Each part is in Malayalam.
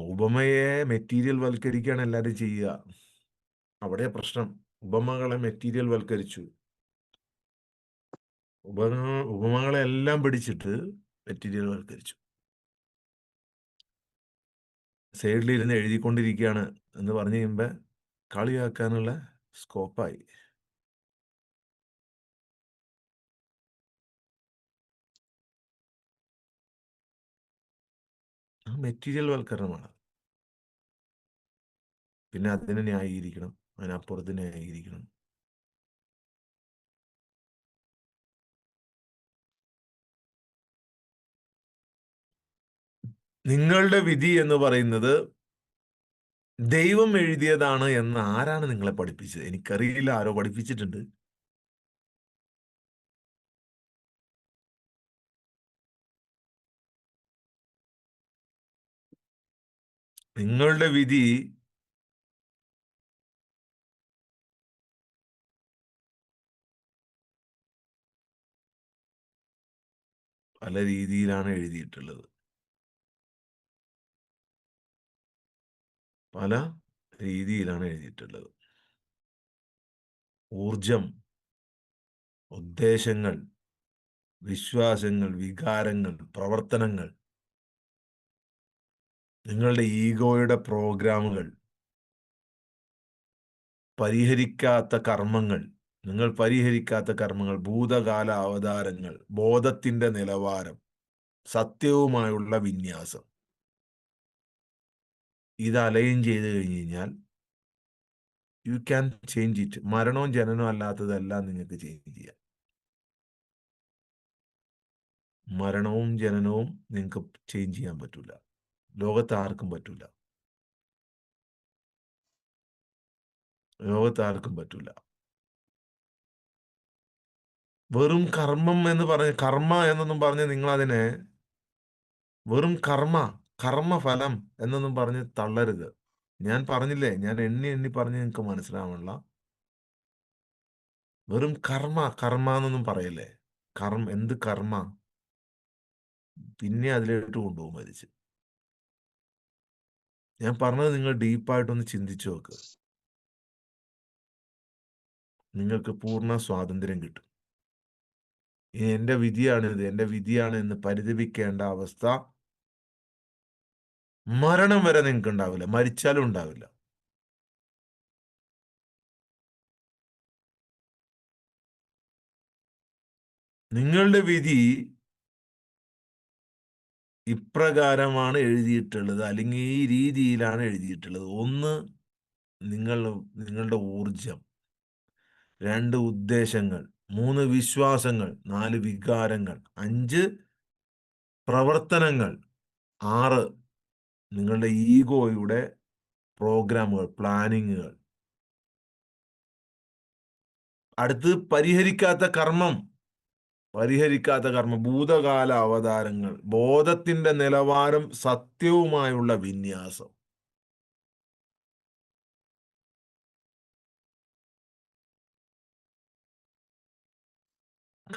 ഉപമയെ മെറ്റീരിയൽ വൽക്കരിക്കുകയാണ് എല്ലാവരും ചെയ്യുക. അവിടെ പ്രശ്നം. ഉപമകളെ മെറ്റീരിയൽ വൽക്കരിച്ചു. ഉപ ഉപമകളെ എല്ലാം പിടിച്ചിട്ട് മെറ്റീരിയൽ വൽക്കരിച്ചു. സൈഡിലിരുന്ന് എഴുതിക്കൊണ്ടിരിക്കുകയാണ് എന്ന് പറഞ്ഞു കഴിയുമ്പോൾ കളിയാക്കാനുള്ള സ്കോപ്പായി മെറ്റീരിയൽ വൽക്കരണമാണ്. പിന്നെ അതിനെ ന്യായീകരിക്കണം. അതിനപ്പുറത്ത് ന്യായീകരിക്കണം. നിങ്ങളുടെ വിധി എന്ന് പറയുന്നത് ദൈവം എഴുതിയതാണ് എന്ന് ആരാണ് നിങ്ങളെ പഠിപ്പിച്ചത്? എനിക്കറിയില്ല. ആരോ പഠിപ്പിച്ചിട്ടുണ്ട്. നിങ്ങളുടെ വിധി പല രീതിയിലാണ് എഴുതിയിട്ടുള്ളത്. പല രീതിയിലാണ് എഴുതിയിട്ടുള്ളത്. ഊർജം ഉദ്ദേശങ്ങൾ വിശ്വാസങ്ങൾ വികാരങ്ങൾ പ്രവർത്തനങ്ങൾ നിങ്ങളുടെ ഈഗോയുടെ പ്രോഗ്രാമുകൾ പരിഹരിക്കാത്ത കർമ്മങ്ങൾ നിങ്ങൾ പരിഹരിക്കാത്ത കർമ്മങ്ങൾ ഭൂതകാല അവതാരങ്ങൾ ബോധത്തിന്റെ നിലവാരം സത്യവുമായുള്ള വിന്യാസം. ഇത് അലൈൻ ചെയ്ത് കഴിഞ്ഞ് കഴിഞ്ഞാൽ യു ക്യാൻ ചേഞ്ച് ഇറ്റ് മരണവും ജനനവും അല്ലാത്തതെല്ലാം നിങ്ങൾക്ക് ചേഞ്ച് ചെയ്യാം. മരണവും ജനനവും നിങ്ങൾക്ക് ചേഞ്ച് ചെയ്യാൻ പറ്റൂല. ലോകത്ത് ആർക്കും പറ്റൂല. ലോകത്ത് ആർക്കും പറ്റൂല. വെറും കർമ്മം എന്ന് പറഞ്ഞ കർമ്മ എന്നൊന്നും പറഞ്ഞ് നിങ്ങൾ അതിനെ വെറും കർമ്മ കർമ്മഫലം എന്നൊന്നും പറഞ്ഞ് തള്ളരുത്. ഞാൻ പറഞ്ഞില്ലേ ഞാൻ എണ്ണി എണ്ണി പറഞ്ഞ് നിങ്ങൾക്ക് മനസ്സിലാവണില്ല വെറും കർമ്മ കർമ്മ എന്നൊന്നും പറയല്ലേ. കർമ്മ എന്ത് കർമ്മ? പിന്നെ അതിലോട്ട് കൊണ്ടുപോകും മരിച്ച്. ഞാൻ പറഞ്ഞത് നിങ്ങൾ ഡീപ്പായിട്ടൊന്ന് ചിന്തിച്ചു നോക്ക്. നിങ്ങൾക്ക് പൂർണ സ്വാതന്ത്ര്യം കിട്ടും. ഇനി എന്റെ വിധിയാണിത് എന്റെ വിധിയാണ് എന്ന് പരിതപിക്കേണ്ട അവസ്ഥ മരണം വരെ നിങ്ങൾക്ക് ഉണ്ടാവില്ല. മരിച്ചാലും ഉണ്ടാവില്ല. നിങ്ങളുടെ വിധി ഇപ്രകാരമാണ് എഴുതിയിട്ടുള്ളത്. അല്ലെങ്കിൽ ഈ രീതിയിലാണ് എഴുതിയിട്ടുള്ളത്. ഒന്ന് നിങ്ങൾ നിങ്ങളുടെ ഊർജം രണ്ട് ഉദ്ദേശങ്ങൾ. മൂന്ന് വിശ്വാസങ്ങൾ. നാല് വികാരങ്ങൾ. അഞ്ച് പ്രവർത്തനങ്ങൾ. ആറ് നിങ്ങളുടെ ഈഗോയുടെ പ്രോഗ്രാമുകൾ പ്ലാനിങ്ങുകൾ. അടുത്ത് പരിഹരിക്കാത്ത കർമ്മം. പരിഹരിക്കാത്ത കർമ്മം ഭൂതകാല അവതാരങ്ങൾ ബോധത്തിന്റെ നിലവാരം സത്യവുമായുള്ള വിന്യാസം.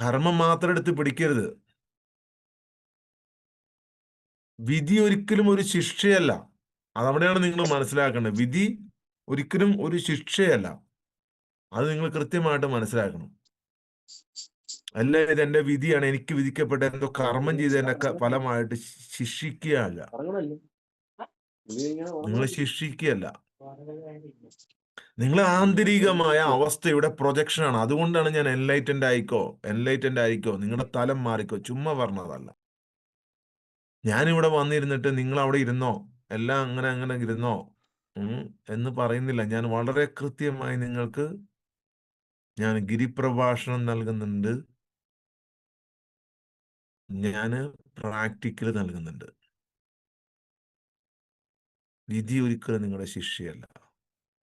കർമ്മം മാത്രം എടുത്ത് പിടിക്കരുത്. വിധി ഒരിക്കലും ഒരു ശിക്ഷയല്ല. അതവിടെയാണ് നിങ്ങൾ മനസ്സിലാക്കേണ്ടത്. വിധി ഒരിക്കലും ഒരു ശിക്ഷയല്ല. അത് നിങ്ങൾ കൃത്യമായിട്ട് മനസ്സിലാക്കണം. അല്ല ഇത് എന്റെ വിധിയാണ്. എനിക്ക് വിധിക്കപ്പെട്ട എന്തോ കർമ്മം ചെയ്തതിന്റെ എന്നെ ഫലമായിട്ട് ശിക്ഷിക്കുകയല്ല. നിങ്ങൾ ശിക്ഷിക്കുകയല്ല. നിങ്ങൾ ആന്തരികമായ അവസ്ഥയുടെ പ്രൊജക്ഷൻ ആണ് അതുകൊണ്ടാണ് ഞാൻ എൻലൈറ്റൻഡ് ആയിക്കോ എൻലൈറ്റൻഡ് ആയിക്കോ. നിങ്ങളുടെ തലം മാറിക്കോ. ചുമ്മാ പറഞ്ഞതല്ല. ഞാനിവിടെ വന്നിരുന്നിട്ട് നിങ്ങൾ അവിടെ ഇരുന്നോ? എല്ലാം അങ്ങനെ അങ്ങനെ ഇരുന്നോ? എന്ന് പറയുന്നില്ല. ഞാൻ വളരെ കൃത്യമായി നിങ്ങൾക്ക് ഞാൻ ഗിരിപ്രഭാഷണം നൽകുന്നുണ്ട്. ഞാൻ പ്രാക്ടിക്കൽ നൽകുന്നുണ്ട്. വിധി ഒരിക്കലും നിങ്ങളുടെ ശിക്ഷയല്ല.